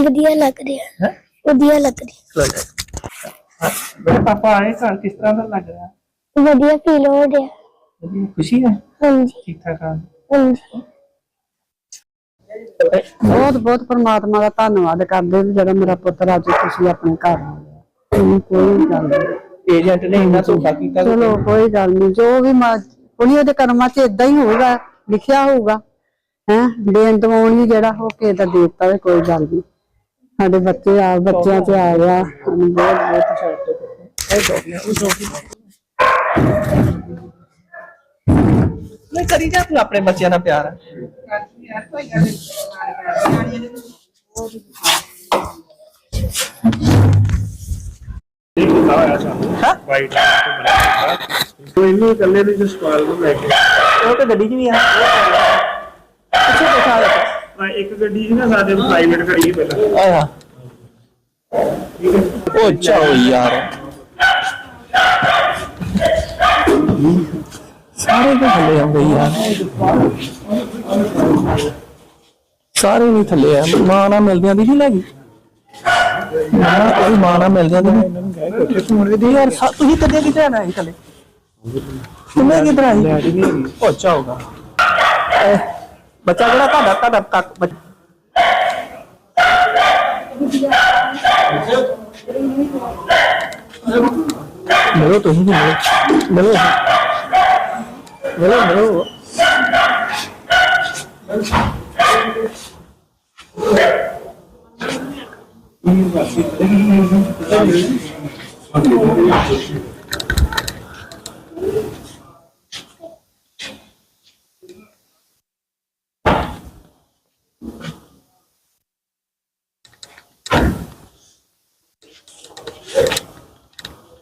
ਵਧੀਆ ਲੱਗ ਰਿਹਾ ਹੈ? ਵਧੀਆ ਲੱਗ ਰਿਹਾ ਮੇਰੇ ਪਾਪਾ ਆਏ ਘਰ ਕਿਸ ਤਰ੍ਹਾਂ ਦਾ ਲੱਗ ਰਿਹਾ? ਵਧੀਆ ਫੀਲ ਹੋ ਰਿਹਾ। ਵਧੀਆ ਖੁਸ਼ੀ ਹੈ? ਹਾਂਜੀ। ਠੀਕ ਠਾਕ ਆ। ਹਾਂਜੀ। ਬਹੁਤ ਬਹੁਤ ਪਰਮਾਤਮਾ ਦਾ ਧੰਨਵਾਦ ਕਰਦੇ ਵੀ ਜਿਹੜਾ ਮੇਰਾ ਪੁੱਤਰ ਅੱਜ ਤੁਸੀਂ ਆਪਣੇ ਘਰ ਆ ਗਿਆ। ਇਹਨੂੰ ਕੋਈ ਗੱਲ ਨਹੀਂ। ਏਜੰਟ ਨੇ ਇੰਨਾ ਧੋਖਾ ਕੀਤਾ। ਚਲੋ ਕੋਈ ਗੱਲ ਨਹੀਂ। ਜੋ ਵੀ ਮਾ- ਉਹਨੇ ਉਹਦੇ ਕਰਮਾਂ 'ਚ ਇਦਾਂ ਹੀ ਹੋਊਗਾ ਲਿਖਿਆ ਹੋਊਗਾ। ਹੈ ਦੇਣ ਦਵਾਉਣ ਵੀ ਜਿਹੜਾ ਹੋ ਕੇ ਤਾਂ ਦੇ ਦਿੱਤਾ ਵੀ ਕੋਈ ਗੱਲ ਨਹੀਂ। ਸਾਡੇ ਬੱਚੇ ਆ ਬੱਚਿਆਂ 'ਚ ਆ ਗਿਆ। ਸਾਨੂੰ ਬਹੁਤ ਬਹੁਤ ਨਹੀਂ ਕਰੀ ਜਾ ਤੂੰ ਆਪਣੇ ਬੱਚਿਆਂ ਨਾਲ ਪਿਆਰ। ਹਾਂ? ਵਾਈਟ ਕੋਈ ਨਹੀਂ ਇਕੱਲੇ ਨੂੰ ਜਸਪਾਲ ਨੂੰ ਲੈ ਕੇ। ਉਹ ਤਾਂ ਗੱਡੀ 'ਚ ਵੀ ਆ। ਹੈ ਇੱਕ ਗੱਡੀ ਸੀ ਨਾ ਸਾਡੇ ਪ੍ਰਾਈਵੇਟ ਖੜੀ ਹੈ ਪਹਿਲਾਂ। ਆਇਆ ਉਹ ਚਾਓ ਯਾਰ। ਸਾਰੇ ਦੇ ਥੱਲੇ ਆਉਂਦੇ ਯਾਰ। ਸਾਰੇ ਨਹੀਂ ਥੱਲੇ ਆ। ਮਾਂ ਨਾਲ ਮਿਲਦਿਆਂ ਦੀ ਨਹੀਂ ਲੱਗੀ? ਮਾਂ ਕੋਈ ਮਾਂ ਨਾਲ ਮਿਲ ਜਾਂਦੀ ਨਹੀਂ ਕੋਠੇ ਯਾਰ ਸਾ- ਤੁਸੀਂ ਕਦੇ ਕਿਤੇ ਆਣਾ ਸੀ ਥੱਲੇ? ਤੁਮੇ ਕਿਧਰ ਆਈ? ਉਹ ਚਾਓਗਾ ਬੱਚਾ ਜਿਹੜਾ ਤੁਹਾਡਾ ਤੁਹਾਡਾ ਤੱਕ ਬੱਚਾ ਮਿਲੋ ਤੁਸੀਂ ਵੀ ਮਿਲੋ ਮਿਲੋ ਮਿਲੋ ਮਿਲੋ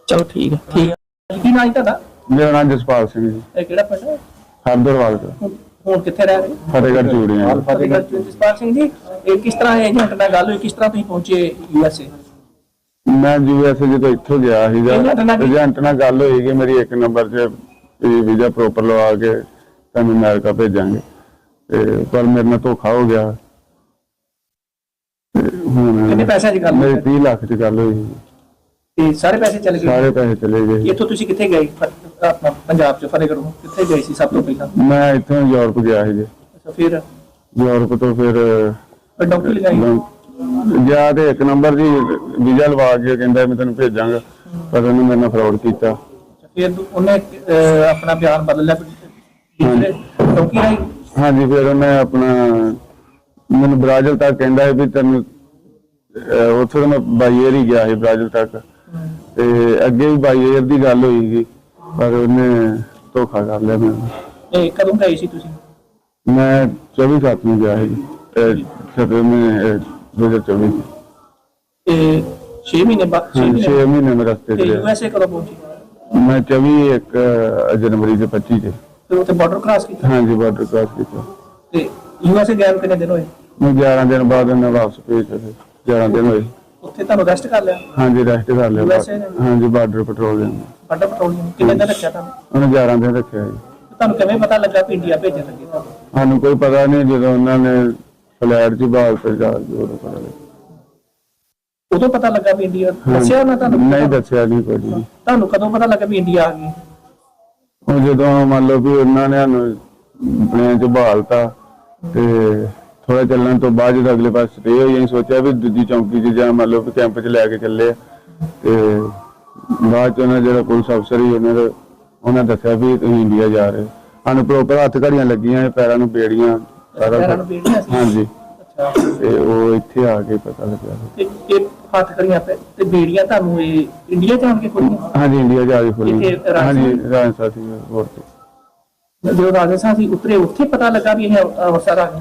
ਚਲੋ ਠੀਕ ਹੈ ਠੀਕ ਹੈ ਕੀ ਨਾਂ ਤੁਹਾਡਾ? ਮੇਰਾ ਨਾਮ ਜਸਪਾਲ ਸਿੰਘ ਜੀ। ਇਹ ਕਿਹੜਾ ਪਿੰਡ ਹੈ? ਹਰਦਰਵਾਲ ਤੋਂ ਹੁਣ- ਹੁਣ ਕਿੱਥੇ ਰਹਿ ਰਹੇ ਫਤਿਹਗੜ੍ਹ ਚੂੜੀਆਂ ਫਤਿਹਗੜ੍ਹ ਚ ਜਸਪਾਲ ਸਿੰਘ ਜੀ ਇਹ ਕਿਸ ਤਰ੍ਹਾਂ ਏਜੰਟ ਨਾਲ ਗੱਲ ਹੋਈ? ਕਿਸ ਤਰ੍ਹਾਂ ਤੁਸੀਂ ਪਹੁੰਚੇ ਯੂਐਸਏ ਮੈਂ ਯੂਐਸਏ ਜਦੋਂ ਇੱਥੋਂ ਗਿਆ ਸੀਗਾ ਏਜੰਟ ਨਾਲ ਏਜੰਟ ਨਾਲ ਗੱਲ ਹੋਈ ਕਿ ਮੇਰੀ ਇੱਕ ਨੰਬਰ 'ਚ ਵੀਜ਼ਾ ਪ੍ਰੋਪਰ ਲਵਾ ਕੇ ਤੁਹਾਨੂੰ ਅਮਰੀਕਾ ਭੇਜਾਂਗੇ। ਤੇ ਪਰ ਮੇਰੇ ਨਾਲ ਧੋਖਾ ਹੋ ਗਿਆ। ਤੇ ਹੁਣ ਕਿੰਨੇ ਪੈਸਿਆਂ ਦੀ ਗੱਲ ਮੇਰੀ ਹੋਈ? 30 ਲੱਖ 'ਚ ਗੱਲ ਹੋਈ। ਸੀ। ਤੇ ਸਾਰੇ ਪੈਸੇ ਚਲੇ ਗਏ? ਸਾਰੇ ਪੈਸੇ ਚਲੇ ਗਏ। ਇੱਥੋਂ ਤੁਸੀਂ ਕਿੱਥੇ ਗਏ? ਫ- ਆਪਣਾ ਪੰਜਾਬ ਚ ਫਤਿਹਗੜ੍ਹ ਕਿੱਥੇ ਗਏ ਸੀ ਸਭ ਤੋਂ ਪਹਿਲਾਂ? ਮੈਂ ਇੱਥੋਂ ਯੂਰਪ ਗਿਆ ਸੀ ਜੀ ਅੱਛਾ ਫਿਰ? ਯੂਰਪ ਤੋਂ ਫਿਰ ਡਾਕਟਰ ਲਗਾਈ ਗਿਆ ਤੇ ਇੱਕ ਨੰਬਰ ਦੀ ਵੀਜ਼ਾ ਲਵਾ ਕੇ ਕਹਿੰਦਾ ਮੈਂ ਤੈਨੂੰ ਭੇਜਾਂਗਾ ਪਰ ਉਹਨੇ ਮੇਰੇ ਨਾਲ ਫਰਾਡ ਕੀਤਾ। ਫਿਰ ਦੂ- ਉਹਨੇ ਅਹ, ਆਪਣਾ ਬਿਆਨ ਬਦਲ ਲਿਆ ਦੂਸਰੇ ਹਾਂਜੀ ਫਿਰ ਉਹਨੇ ਆਪਣਾ ਮੈਨੂੰ ਬ੍ਰਾਜ਼ਿਲ ਤੱਕ ਕਹਿੰਦਾ ਹੈ ਵੀ ਤੈਨੂੰ ਅਹ ਉੱਥੋਂ ਤਾਂ ਮੈਂ ਬਾਈਅਰ ਹੀ ਗਿਆ ਸੀ ਬ੍ਰਾਜ਼ਿਲ ਤੱਕ। ਤੇ ਅੱਗੇ ਵੀ ਬਾਈਅਰ ਦੀ ਗੱਲ ਹੋਈ ਸੀ ਪਰ ਉਹਨੇ ਧੋਖਾ ਕਰ ਲਿਆ ਮੈਨੂੰ ਇਹ ਕਦੋਂ ਗਏ ਸੀ ਤੁਸੀਂ? ਮੈਂ 24 ਸੱਤ ਨੂੰ ਗਿਆ ਸੀ ਸਤਵੇਂ ਮੈਂ 2024 ਚ। ਤੇ 6 ਮਹੀਨੇ ਬਾਅਦ 6 ਹਾਂਜੀ 6 ਮਹੀਨੇ ਮਹੀਨੇ ਮੈਂ ਰਸਤੇ ਤੇ ਤੇ ਯੂਐਸਏ ਕਦੋਂ ਪਹੁੰਚੇ? ਮੈਂ 24 ਇੱਕ ਜਨਵਰੀ ਦੇ 25 ਚ। ਫਿਰ ਉੱਥੇ ਬਾਰਡਰ ਕ੍ਰਾਸ ਕੀਤਾ? ਹਾਂਜੀ ਬਾਰਡਰ ਕ੍ਰਾਸ ਕੀਤਾ। ਤੇ ਯੂਐਸਏ ਨੂੰ ਕਿੰਨੇ ਦਿਨ ਹੋਏ? ਮੈਂ 11 ਦਿਨ ਬਾਅਦ ਉਹਨੇ ਵਾਪਸ ਭੇਜਿਆ ਫਿਰ 11 ਦਿਨ ਹੋਏ। ਉੱਥੇ ਤੁਹਾਨੂੰ ਰੈਸਟ ਕਰ ਲਿਆ? ਹਾਂਜੀ ਰੈਸਟ ਕਰ ਲਿਆ। USA ਨੇ? ਹਾਂਜੀ ਬਾਰਡਰ ਪੈਟਰੋਲਿੰਗ ਬਾਰਡਰ ਪੈਟਰੋਲਿੰਗ ਕਿੰਨੇ ਦਿਨ ਰੱਖਿਆ ਤੁਹਾਨੂੰ? ਉਹਨੇ 11 ਦਿਨ ਰੱਖਿਆ ਜੀ। ਤੇ ਤੁਹਾਨੂੰ ਕਿਵੇਂ ਪਤਾ ਲੱਗਾ ਕਿ ਇੰਡੀਆ ਭੇਜਣ ਲੱਗੇ ਤੁਹਾਨੂੰ? ਸਾਨੂੰ ਕੋਈ ਪਤਾ ਨਹੀਂ ਜਦੋਂ ਉਹਨਾਂ ਨੇ ਫਲੈਟ 'ਚ ਬਾਲ ਤੇ ਜਾ ਪਤਾ ਲੱਗਾ। ਉਦੋਂ ਪਤਾ ਲੱਗਾ ਵੀ ਇੰਡੀਆ ਦੱਸਿਆ ਉਹਨਾਂ ਤੁਹਾਨੂੰ? ਨਹੀਂ ਦੱਸਿਆ ਨਹੀਂ ਕੁਝ ਵੀ। ਤੁਹਾਨੂੰ ਕਦੋਂ ਪਤਾ ਲੱਗਾ ਵੀ ਇੰਡੀਆ ਆ ਗਈ? ਉਹ ਜਦੋਂ ਮੰਨ ਲਓ ਵੀ ਉਹਨਾਂ ਨੇ ਸਾਨੂੰ ਪਲੇਨ 'ਚ ਬਹਾਲਤਾ ਤੇ ਥੋੜਾ ਚੱਲਣ ਤੋਂ ਬਾਅਦ ਜਦੋਂ ਅਗਲੇ ਪਾਸੇ ਸਟੇ ਹੋਈ ਅਸੀਂ ਸੋਚਿਆ ਵੀ ਦੂਜੀ ਚੌਂਕੀ 'ਚ ਜਾਂ ਮੰਨ ਲਓ ਵੀ ਕੈਂਪ 'ਚ ਲੈ ਕੇ ਚੱਲੇ। ਆ ਤੇ ਬਾਅਦ 'ਚ ਉਹਨਾਂ ਜਿਹੜਾ ਪੁਲਿਸ ਅਫਸਰ ਹੀ ਉਹਨਾਂ ਦਾ ਉਹਨਾਂ ਦੱਸਿਆ ਵੀ ਤੁਸੀਂ ਇੰਡੀਆ ਜਾ ਰਹੇ। ਸਾਨੂੰ ਪ੍ਰੋਪਰ ਹੱਥ ਘੜੀਆਂ ਲੱਗੀਆਂ ਪੈਰਾਂ ਨੂੰ ਬੇੜੀਆਂ ਪੈਰਾਂ ਨੂੰ ਬੇੜੀਆਂ ਸੀ? ਹਾਂਜੀ। ਅੱਛਾ। ਤੇ ਉਹ ਇੱਥੇ ਆ ਕੇ ਪਤਾ ਲੱਗਾ ਤੇ ਇਹ ਹੱਥ ਕਰੀਆਂ ਤੇ ਬੇੜੀਆਂ ਤੁਹਾਨੂੰ ਇਹ ਇੰਡੀਆ ਜਾਣ ਕੇ ਖੋਲੀਆਂ? ਹਾਂਜੀ ਇੰਡੀਆ ਜਾ ਕੇ ਖੁੱਲੀ ਇੱਥੇ ਰਾਜਸਥਾਨ? ਹਾਂਜੀ ਰਾਜਸਥਾਨ ਸੀ ਹੋਰ ਤੇ। ਜਦੋਂ ਰਾਜਸਥਾਨ ਸੀ ਉਤਰੇ ਉੱਥੇ ਪਤਾ ਲੱਗਾ ਵੀ ਇਹ ਅਵਸਰ ਆ ਗਏ।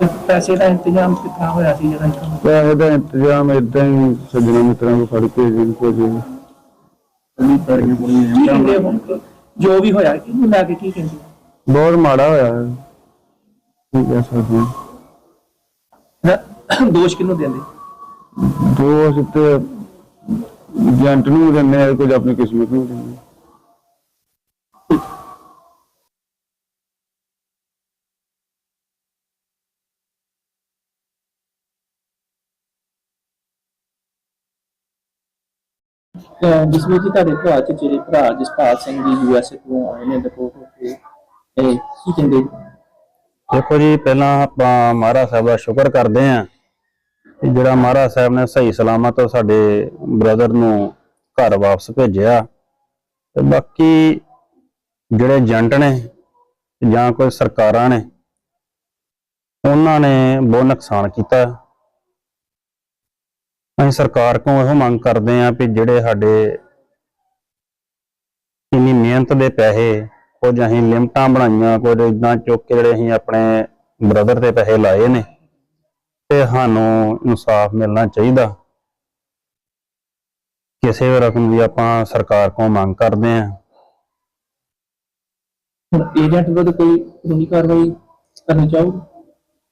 ਤੇ ਪੈਸੇ ਦਾ ਇੰਤਜ਼ਾਮ ਕਿੱਥਾਂ ਹੋਇਆ ਸੀ ਜਿਹੜਾ ਇੱਥੋਂ ਪੈਸੇ ਦਾ ਇੰਤਜ਼ਾਮ ਇਦਾਂ ਹੀ ਸੱਜਣਾ ਮਿੱਤਰਾਂ ਨੂੰ ਫੜ ਕੇ ਜੀ ਕੀ ਕਹਿੰਦੇ ਹੁਣ ਜੋ ਵੀ ਹੋਇਆ ਕਿ ਲੈ ਕੇ ਕੀ ਕਹਿੰਦੇ ਬਹੁਤ ਮਾੜਾ ਹੋਇਆ ਹੈ। ਕੀ ਕਹਿ ਸਕਦੇ ਹਾਂ। ਨਾ, ਦੋਸ਼ ਕਿਹਨੂੰ ਦਿੰਦੇ ਦੋਸਤ ਤੇ ਏਜੰਟ ਨੂੰ ਦਿੰਦੇ ਆ ਕੁਝ ਆਪਣੀ ਕਿਸਮਤ ਨੂੰ ਦਿੰਦੇ ਆ। ਜਿਸਵੇਂ ਕਿ ਤੁਹਾਡੇ ਭਰਾ ਚ ਜਿਹੜੇ ਭਰਾ ਜਸਪਾਲ ਸਿੰਘ ਜੀ ਯੂਐਸਏ ਤੋਂ ਆਏ ਨੇ ਰਿਪੋਰਟ ਹੋ ਕੇ ਇਹ ਕੀ ਕਹਿੰਦੇ? ਦੇਖੋ ਜੀ, ਪਹਿਲਾਂ ਆਪਾਂ ਮਹਾਰਾਜ ਸਾਹਿਬ ਦਾ ਸ਼ੁਕਰ ਕਰਦੇ ਆਂ ਕਿ ਜਿਹੜਾ ਮਹਾਰਾਜ ਸਾਹਿਬ ਨੇ ਸਹੀ ਸਲਾਮਤ ਸਾਡੇ ਬ੍ਰਦਰ ਨੂੰ ਘਰ ਵਾਪਸ ਭੇਜਿਆ ਤੇ ਬਾਕੀ ਜਿਹੜੇ ਏਜੰਟ ਨੇ ਜਾਂ ਕੋਈ ਸਰਕਾਰਾਂ ਨੇ, ਉਹਨਾਂ ਨੇ ਬਹੁਤ ਨੁਕਸਾਨ ਕੀਤਾ। ਅਸੀਂ ਸਰਕਾਰ ਕੋਲ ਇਹੋ ਮੰਗ ਕਰਦੇ ਆਂ ਕਿ ਜਿਹੜੇ ਸਾਡੇ ਇੰਨੀ ਮਿਹਨਤ ਦੇ ਪੈਸੇ ਕੁਝ ਅਸੀਂ ਲਿਮਟਾਂ ਬਣਾਈਆਂ ਕੁਝ ਇਦਾਂ ਚੁੱਕ ਕੇ ਜਿਹੜੇ ਅਸੀਂ ਆਪਣੇ ਬ੍ਰਦਰ ਤੇ ਪੈਸੇ ਲਾਏ ਨੇ ਤੇ ਸਾਨੂੰ ਇਨਸਾਫ ਮਿਲਣਾ ਚਾਹੀਦਾ। ਕਿਸੇ ਵੀ ਰਕਮ ਦੀ ਆਪਾਂ ਸਰਕਾਰ ਕੋਲ ਮੰਗ ਕਰਦੇ ਆਂ ਹੁਣ ਏਜੰਟ ਵਿਰੁੱਧ ਕੋਈ ਕਾਨੂੰਨੀ ਕਾਰਵਾਈ ਕਰਨੀ ਚਾਹੋਗੇ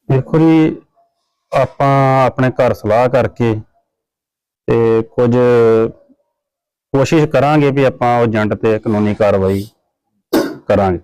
ਦੇਖੋ ਜੀ ਆਪਾਂ ਆਪਣੇ ਘਰ ਸਲਾਹ ਕਰਕੇ ਤੇ ਕੁਝ ਕੋਸ਼ਿਸ਼ ਕਰਾਂਗੇ ਵੀ ਆਪਾਂ ਉਹ ਏਜੰਟ ਤੇ ਕਾਨੂੰਨੀ ਕਾਰਵਾਈ ਕਰਾਂਗੇ।